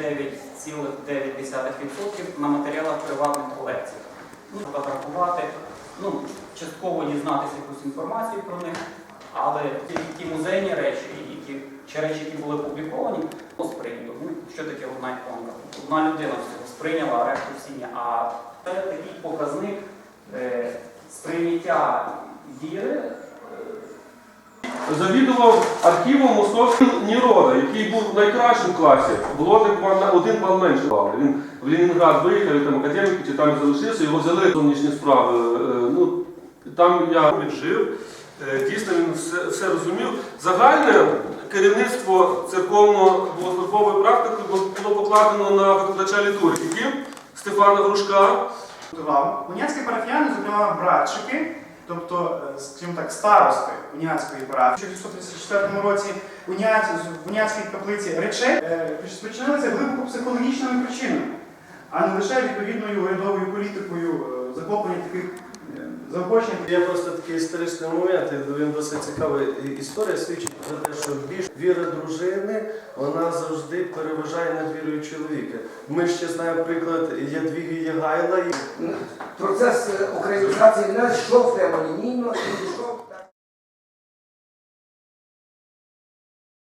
99,9% на матеріалах приватних колекцій. Ну, фотографувати, ну, частково дізнатися якусь інформацію про них, але ті, музейні речі, які, чи речі, які були опубліковані, ну, сприйнято. Ну, що таке одна іконка? Одна людина сприйняла, решту всі ні. А це такий показник е, сприйняття віри. Завідував архівом московського Нірода, який був найкращим в класі. Було на один бал менше бали. Він в Ленінград виїхав, і там академіки, чи там залишився, його взяли в зовнішні справи. Е, Ну, там я він жив, Е, дійсно він все, все розумів. Загальне керівництво церковно-богослужбової практики було покладено на викладача літургії Стефана Грушка. Уніатські парафіяни, зокрема братчики, тобто, е, скажімо так, старости уніатської парафії. У 1934 році в уніатській каплиці речей е, спричинилися глибоко психологічними причинами, а не лише відповідною урядовою політикою е, захоплення таких е. Є просто такий історичний момент, і він досить цікавий. Історія свідчить про те, що більш віра дружини вона завжди переважає над вірою чоловіка. Ми ще знаємо приклад Ядвіги Ягайла. Процес е, українізації не йшов прямолінійно і йшов